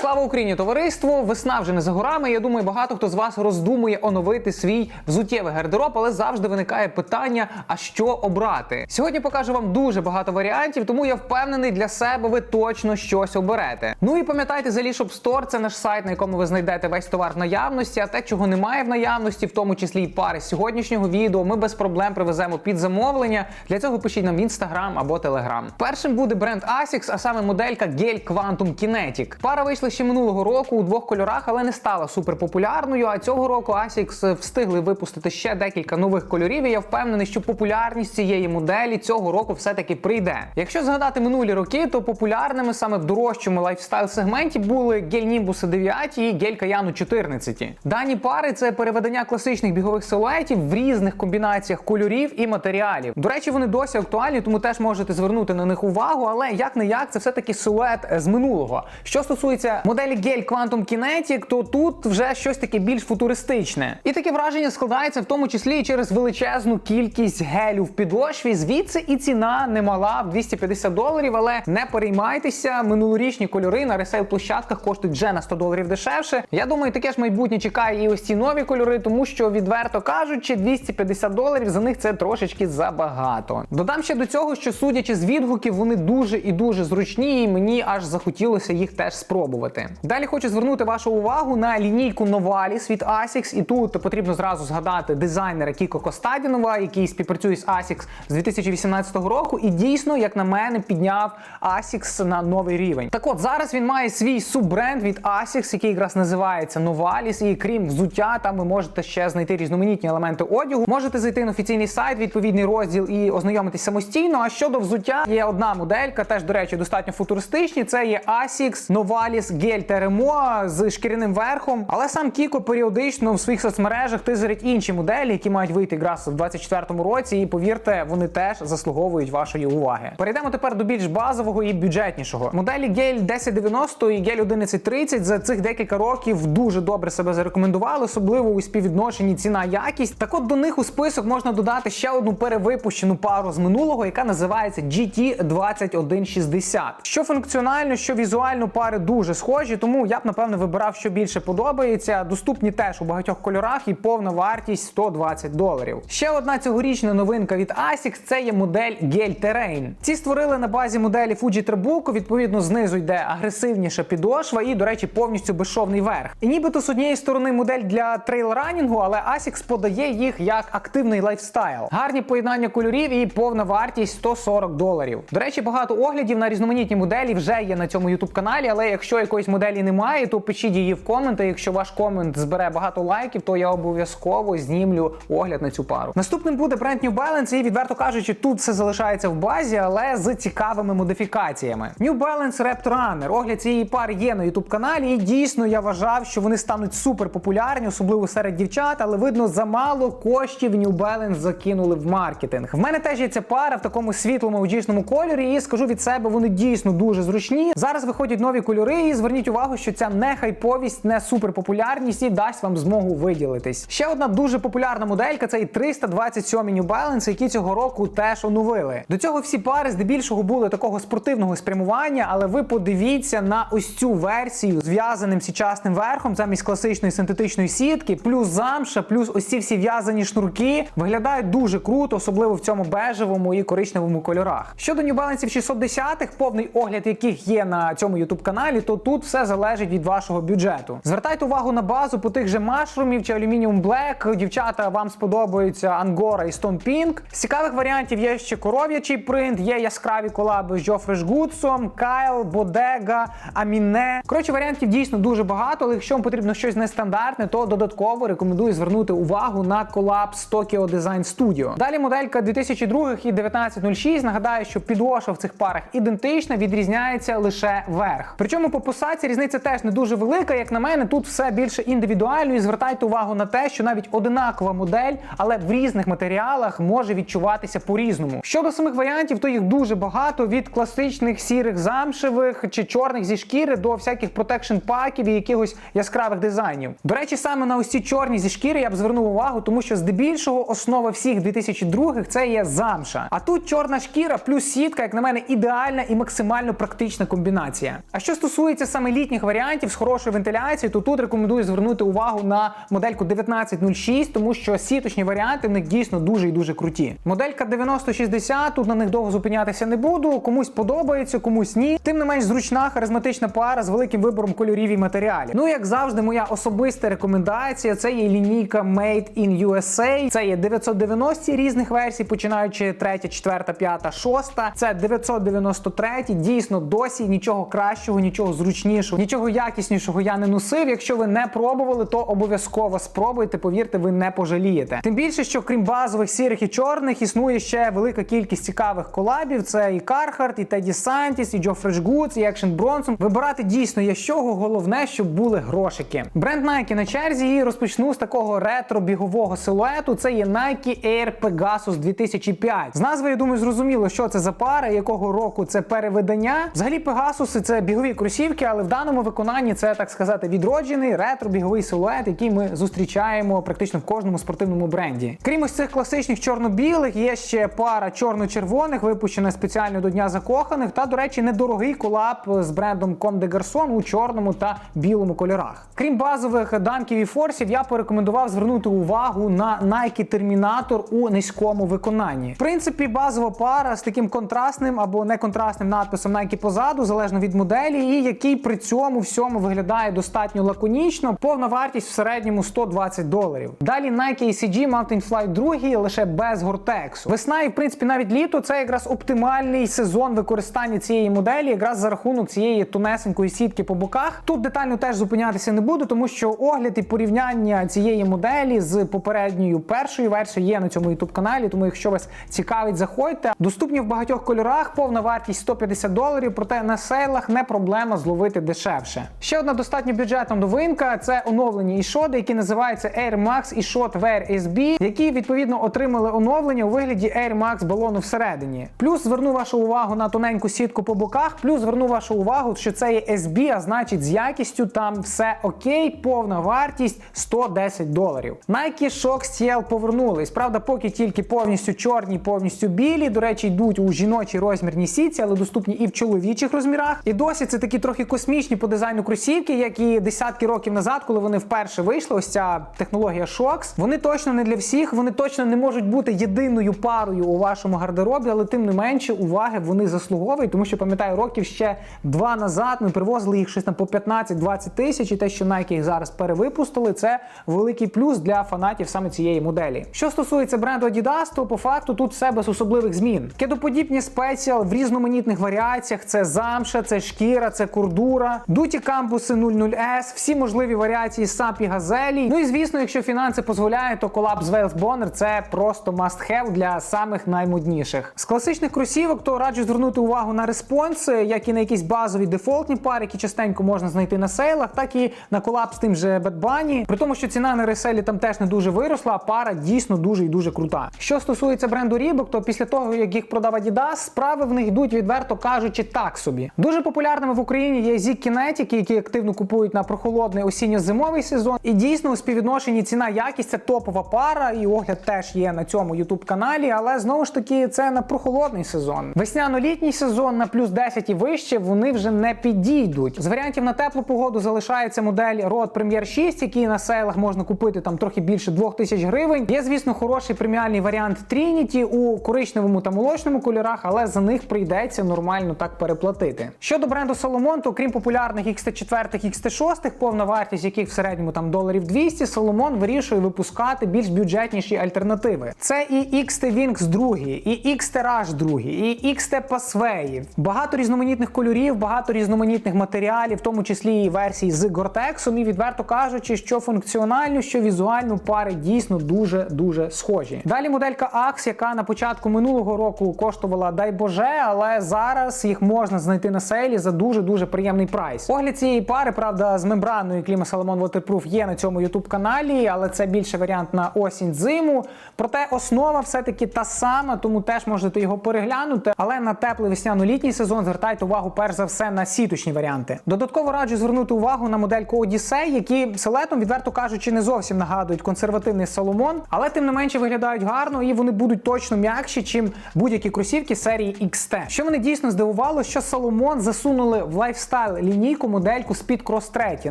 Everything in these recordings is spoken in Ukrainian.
Слава Україні, товариство! Весна вже не за горами. Я думаю, багато хто з вас роздумує оновити свій взуттєвий гардероб, але завжди виникає питання: а що обрати? Сьогодні покажу вам дуже багато варіантів, тому я впевнений, для себе ви точно щось оберете. Ну і пам'ятайте, за Shop Store – це наш сайт, на якому ви знайдете весь товар в наявності. А те, чого немає в наявності, в тому числі і пари з сьогоднішнього відео, ми без проблем привеземо під замовлення. Для цього пишіть нам в Instagram або Telegram. Першим буде бренд Asics, а саме моделька Gel Quantum Kinetic. Пара вийшла ще минулого року у двох кольорах, але не стала суперпопулярною. А цього року Asics встигли випустити ще декілька нових кольорів. І я впевнений, що популярність цієї моделі цього року все-таки прийде. Якщо згадати минулі роки, то популярними саме в дорожчому лайфстайл сегменті були гель Nimbus 9 і гель Каяну 14. Дані пари це переведення класичних бігових силуетів в різних комбінаціях кольорів і матеріалів. До речі, вони досі актуальні, тому теж можете звернути на них увагу. Але як не як, це все таки силует з минулого. Що стосується моделі гель Quantum Kinetic, то тут вже щось таке більш футуристичне. І таке враження складається в тому числі і через величезну кількість гелю в підошві. Звідси і ціна немала в 250 доларів. Але не переймайтеся, минулорічні кольори на ресейл площадках коштують вже на 100 доларів дешевше. Я думаю, таке ж майбутнє чекає і ось ці нові кольори, тому що відверто кажучи, 250 доларів за них це трошечки забагато. Додам ще до цього, що судячи з відгуків, вони дуже і дуже зручні, і мені аж захотілося їх теж спробувати. Далі хочу звернути вашу увагу на лінійку Novalis від Asics, і тут потрібно зразу згадати дизайнера Кіко Костадінова, який співпрацює з Asics з 2018 року, і дійсно, як на мене, підняв Asics на новий рівень. Так от зараз він має свій суббренд від Asics, який якраз називається Novalis, і крім взуття, там ви можете ще знайти різноманітні елементи одягу. Можете зайти на офіційний сайт, відповідний розділ і ознайомитись самостійно. А щодо взуття, є одна моделька, теж до речі, достатньо футуристичні. Це є Asics Novalis Gel Teremo з шкіряним верхом. Але сам Кіко періодично в своїх соцмережах тизерить інші моделі, які мають вийти якраз в 24-му році. І повірте, вони теж заслуговують вашої уваги. Перейдемо тепер до більш базового і бюджетнішого. Моделі Gel 1090 і Gel 1130 за цих декілька років дуже добре себе зарекомендували, особливо у співвідношенні ціна-якість. Так от до них у список можна додати ще одну перевипущену пару з минулого, яка називається GT 2160. Що функціонально, що візуально пари дуже схожі, тому я б напевно вибирав, що більше подобається. Доступні теж у багатьох кольорах і повна вартість 120 доларів. Ще одна цьогорічна новинка від Asics це є модель Gel Terrain. Ці створили на базі моделі Fuji Trabuco, відповідно, знизу йде агресивніша підошва і, до речі, повністю безшовний верх. І нібито з однієї сторони модель для трейл-ранінгу, але Asics подає їх як активний лайфстайл. Гарні поєднання кольорів і повна вартість 140 доларів. До речі, багато оглядів на різноманітні моделі вже є на цьому youtube каналі, але якщо якоїсь моделі немає, то пишіть її в коменти. Якщо ваш комент збере багато лайків, то я обов'язково знімлю огляд на цю пару. Наступним буде бренд New Balance, і відверто кажучи, тут все залишається в базі, але з цікавими модифікаціями. New Balance Raptor Runner. Огляд цієї пари є на youtube каналі, і дійсно я вважав, що вони стануть супер популярні, особливо серед дівчат, але видно, замало коштів New Balance закинули в маркетинг. В мене теж є ця пара в такому світлому оджішному кольорі, і скажу від себе, вони дійсно дуже зручні. Зараз виходять нові кольори, зверніть увагу, що ця не хайповість, не суперпопулярність і дасть вам змогу виділитись. Ще одна дуже популярна моделька це і 327 New Balance, які цього року теж оновили. До цього всі пари здебільшого були такого спортивного спрямування, але ви подивіться на ось цю версію з в'язаним січасним верхом замість класичної синтетичної сітки, плюс замша, плюс ось ці всі в'язані шнурки виглядають дуже круто, особливо в цьому бежевому і коричневому кольорах. Щодо New Balance 610-х, повний огляд яких є на цьому youtube каналі, то тут все залежить від вашого бюджету. Звертайте увагу на базу по тих же машрумів чи Aluminium Black. Дівчата вам сподобаються Angora і Pink. З цікавих варіантів є ще коров'ячий принт, є яскраві колаби з Джофреш Гудсом, Кайл, Бодега, Аміне. Коротше, варіантів дійсно дуже багато, але якщо вам потрібно щось нестандартне, то додатково рекомендую звернути увагу на колаб з Tokyo Design Studio. Далі моделька 2002 і 1906. Нагадаю, що підошва в цих парах ідентична, відрізняється лише верх. Причому по посадці різниця теж не дуже велика. Як на мене, тут все більше індивідуально і звертайте увагу на те, що навіть одинакова модель, але в різних матеріалах може відчуватися по-різному. Щодо самих варіантів, то їх дуже багато від класичних сірих замшевих чи чорних зі шкіри до всяких протекшн паків і якихось яскравих дизайнів. До речі, саме на ось ці чорні зі шкіри я б звернув увагу, тому що здебільшого основа всіх 2002-х це є замша. А тут чорна шкіра плюс сітка, як на мене, ідеальна і максимально практична комбінація. А що стосується стосується саме літніх варіантів з хорошою вентиляцією, то тут рекомендую звернути увагу на модельку 1906, тому що сіточні варіанти в них дійсно дуже і дуже круті. Моделька 9060, тут на них довго зупинятися не буду. Комусь подобається, комусь ні. Тим не менш зручна харизматична пара з великим вибором кольорів і матеріалів. Ну як завжди, моя особиста рекомендація це є лінійка Made in USA. Це є 990 різних версій, починаючи 3, 4, 5, 6. Це 993. Дійсно, досі нічого кращого, нічого зручнішого, нічого якіснішого я не носив. Якщо ви не пробували, то обов'язково спробуйте. Повірте, ви не пожалієте. Тим більше, що крім базових сірих і чорних, існує ще велика кількість цікавих колабів. Це і Carhartt, і Teddy Scientist, і Joe Fresh Goods, і Action Bronson. Вибирати дійсно є з чого. Головне, щоб були грошики. Бренд Nike на черзі і розпочну з такого ретро-бігового силуету. Це є Nike Air Pegasus 2005. З назви, я думаю, зрозуміло, що це за пара, якого року це перевидання. Взагалі, Пегасуси це бігові кросівки, але в даному виконанні це так сказати відроджений ретро-біговий силует, який ми зустрічаємо практично в кожному спортивному бренді. Крім ось цих класичних чорно-білих, є ще пара чорно-червоних, випущена спеціально до Дня закоханих. Та, до речі, недорогий колаб з брендом Comme des Garçons у чорному та білому кольорах. Крім базових данків і форсів, я порекомендував звернути увагу на Nike Terminator у низькому виконанні. В принципі, базова пара з таким контрастним або неконтрастним надписом Nike позаду, залежно від моделі, і який при цьому всьому виглядає достатньо лаконічно. Повна вартість в середньому 120 доларів. Далі Nike ACG Mountain Flight 2 лише без гортексу. Весна і в принципі навіть літо це якраз оптимальний сезон використання цієї моделі, якраз за рахунок цієї тунесенької сітки по боках. Тут детально теж зупинятися не буду, тому що огляд і порівняння цієї моделі з попередньою першою версією є на цьому youtube каналі. Тому, якщо вас цікавить, заходьте. Доступні в багатьох кольорах, повна вартість 150 доларів. Проте на сейлах не проблема зловити дешевше. Ще одна достатньо бюджетна новинка це оновлені ішоди, які називаються Air Max і Shot Wear SB, які відповідно отримали оновлення у вигляді Air Max балону всередині. Плюс зверну вашу увагу на тоненьку сітку по боках. Плюс зверну вашу увагу, що це є SB, а значить з якістю там все окей, повна вартість 110 доларів. Nike Shox CL повернулись. Правда, поки тільки повністю чорні, повністю білі. До речі, йдуть у жіночій розмірній сітці, але доступні і в чоловічих розмірах. І досі це такі трохи космічні по дизайну кросівки, як і десятки років назад, коли вони вперше вийшли. Ось ця технологія Shox. Вони точно не для всіх, вони точно не можуть бути єдиною парою у вашому гардеробі, але тим не менше уваги вони заслуговують, тому що пам'ятаю, років ще два назад ми привозили їх щось там по 15-20 тисяч, і те, що Nike їх зараз перевипустили, це великий плюс для фанатів саме цієї моделі. Що стосується бренду Adidas, то по факту тут все без особливих змін. Кедоподібні спеціал в різноманітних варіаціях: це замша, це шкіра, це курдура, дуті кампуси 00S, всі можливі варіації сапі газелі. Ну і звісно, якщо фінанси дозволяють, то колаб з Wales Bonner це просто must have для самих наймодніших. З класичних кросівок то раджу звернути увагу на респонс, як і на якісь базові дефолтні пари, які частенько можна знайти на сейлах, так і на колаб з тим же Bad Bunny. При тому, що ціна на реселі там теж не дуже виросла, а пара дійсно дуже і дуже крута. Що стосується бренду Reebok, то після того, як їх продав Adidas, справи в них йдуть, відверто кажучи, так собі. Дуже популярними в Україні є Zig Kinetic, які активно купують на прохолодний осінньо-зимовий сезон. І дійсно у співвідношенні ціна якість це топова пара, і огляд теж є на цьому youtube каналі. Але знову ж таки, це на прохолодний сезон. Весняно-літній сезон на плюс 10 і вище вони вже не підійдуть. З варіантів на теплу погоду залишається модель Road Premier 6, який на сейлах можна купити там трохи більше 2000 гривень. Є, звісно, хороший преміальний варіант Trinity у коричневому та молочному кольорах, але за них прийдеться нормально так переплатити. Щодо бренду Solomon, то крім популярних XT4, XT6, повна вартість яких в середньому там доларів 200, Solomon вирішує випускати більш бюджетніші альтернативи. Це і XT Wings 2, і XT Rush 2, і XT Passway. Багато різноманітних кольорів, багато різноманітних матеріалів, в тому числі і версії з Gore-Tex, і відверто кажучи, що функціонально, що візуально пари дійсно дуже дуже схожі. Далі моделька Axe, яка на початку минулого року коштувала дай Боже, але зараз їх можна знайти на сейлі за дуже дуже приємний прайс. Огляд цієї пари, правда, з мембраною Кліма Salomon Waterproof є на цьому youtube каналі, але це більше варіант на осінь зиму. Проте основа все-таки та сама, тому теж можете його переглянути. Але на теплий весняно-літній сезон звертайте увагу перш за все на сіточні варіанти. Додатково раджу звернути увагу на модельку Odyssey, які селетом, відверто кажучи, не зовсім нагадують консервативний Salomon, але тим не менше виглядають гарно і вони будуть точно м'якші, чим будь-які кросівки серії XT. Що мене дійсно здивувало, що Salomon засунули в лайфстайл лінійку модельку Speed Cross 3.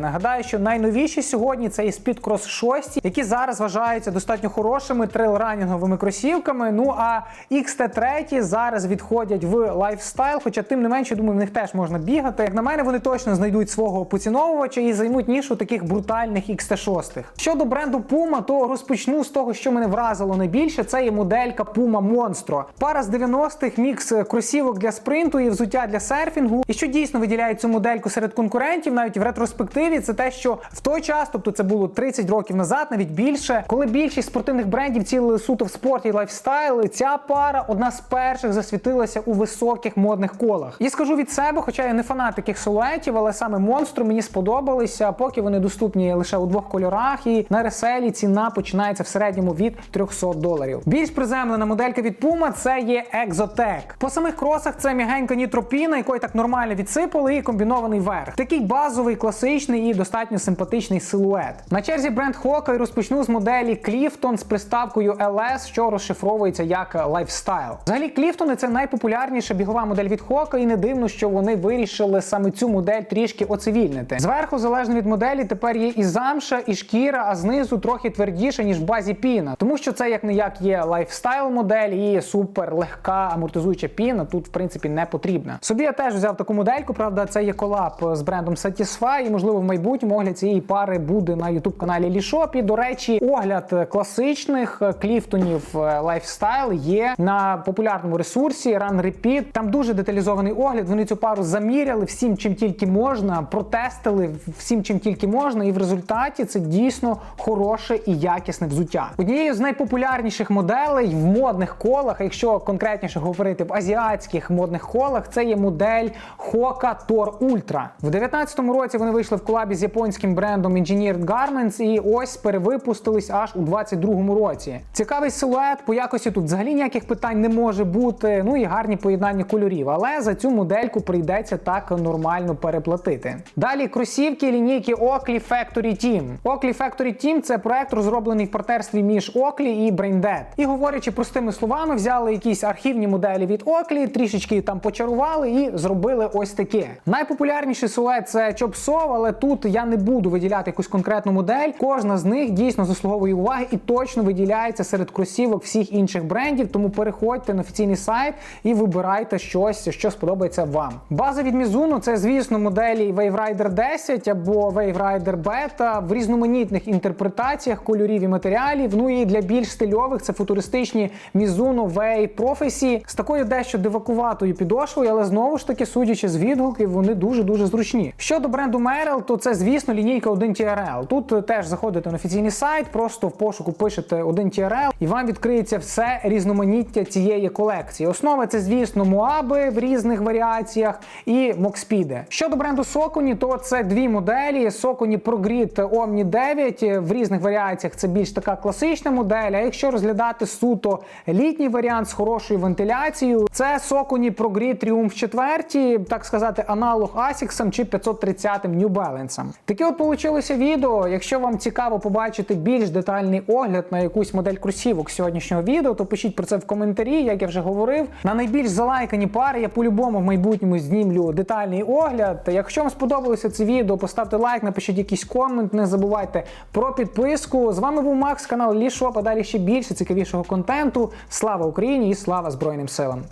Нагадаю, що найновіші сьогодні це і Speed Cross 6, які зараз вважаються достатньо хорошими трейлранінговими кросівками. Ну а XT3 зараз відходять в лайфстайл, хоча тим не менше, думаю, в них теж можна бігати. Як на мене, вони точно знайдуть свого поціновувача і займуть нішу таких брутальних XT6. Щодо бренду Puma, то розпочну з того, що мене вразило найбільше. Це є моделька Puma Monstro. Пара з 90-х мікс кросівок для спринту і взуття для серфінгу. І що дійсно виділяє цю модельку серед конкурентів, навіть в ретроспективі, це те, що в той час, тобто це було 30 років назад, навіть більше, коли більшість спортивних брендів цілили суто в спорт і лайфстайл, ця пара одна з перших засвітилася у високих модних колах. І скажу від себе, хоча я не фанат таких силуетів, але саме монстру мені сподобалися, поки вони доступні лише у двох кольорах, і на реселі ціна починається в середньому від 300 доларів. Більш приземлена моделька від Puma це є Exotec. По самих кросах це м'ягенька нітропіна, якої так нормально відсипали, і комбінований верх. Такий базовий, класичний і достатньо симпатичний силует. На черзі бренд і розпочну з моделі Clifton з приставкою LS, що розшифровується як Lifestyle. Взагалі, Clifton це найпопулярніша бігова модель від Hoka, і не дивно, що вони вирішили саме цю модель трішки оцивільнити. Зверху, залежно від моделі, тепер є і замша, і шкіра, а знизу трохи твердіше, ніж в базі піна. Тому що це як не як є лайфстайл модель і супер легка амортизуюча піна. Тут, в принципі, не потрібна. Собі я теж взяв таку модельку. Правда, це є колаб з брендом Satisfy, і можливо в майбутньому огляд цієї пари буде на youtube каналі Лішоп. І до речі, огляд класичних кліфтонів лайфстайл є на популярному ресурсі Run Repeat. Там дуже деталізований огляд. Вони цю пару заміряли всім, чим тільки можна, протестили всім, чим тільки можна, і в результаті це дійсно хороше і якісне взуття. Однією з найпопулярніших моделей в модних колах, якщо конкретніше говорити в азіатських модних колах, це є модель Hoka Tor Ultra. В 2019 році вони вийшли в колабі з японським брендом Engineered Garments і ось перевипустились аж у 2022 році. Цікавий силует, по якості тут взагалі ніяких питань не може бути. Ну і гарні поєднання кольорів. Але за цю модельку прийдеться так нормально переплатити. Далі кросівки лінійки Oakley Factory Team. Oakley Factory Team – це проект, розроблений в партнерстві між Oakley і Braindead. І говорячи простими словами, взяли якісь архівні моделі від Oakley, трішечки там почарували і зробили ось таке. Найпопулярніший силует це Chopsov, але тут я не буду виділяти якусь конкретну модель. Кожна з них дійсно заслуговує уваги і точно виділяється серед кросівок всіх інших брендів. Тому переходьте на офіційний сайт і вибирайте щось, що сподобається вам. База від Mizuno – це, звісно, моделі Wave Rider 10 або Wave Rider Beta в різноманітних інтерпретаціях кольорів і матеріалів. Ну і для більш стильових це футуристичні Mizuno Way Prophecy з такою дещо дивакуватою підошвою, але знову ж таки, судячи з відгуків, вони дуже-дуже зручні. Щодо бренду Merrell, то це, звісно, лінійка 1TRL. Тут теж заходите на офіційний сайт, просто в пошуку пишете 1TRL, і вам відкриється все різноманіття цієї колекції. Основа це, звісно, Моаби в різних варіаціях і Мокспіди. Щодо бренду Sokony, то це дві моделі: Sokony ProGrid Omni 9 в різних варіаціях. Це більш така класична модель. А якщо розглядати суто літній варіант з хорошою вентиляцією, це Sokony ProGrid Triumph 4, так сказати, аналог Asics чи 530 New Balance. Таке от получилося відео. Якщо вам цікаво побачити більш детальний огляд на якусь модель кросівок сьогоднішнього відео, то пишіть про це в коментарі, як я вже говорив. На найбільш залайкані пари я по-любому в майбутньому знімлю детальний огляд. Якщо вам сподобалося це відео, поставте лайк, напишіть якийсь комент, не забувайте про підписку. З вами був Макс, канал Лішоп, а ще більше цікавішого контенту. Слава Україні і слава Збройним силам!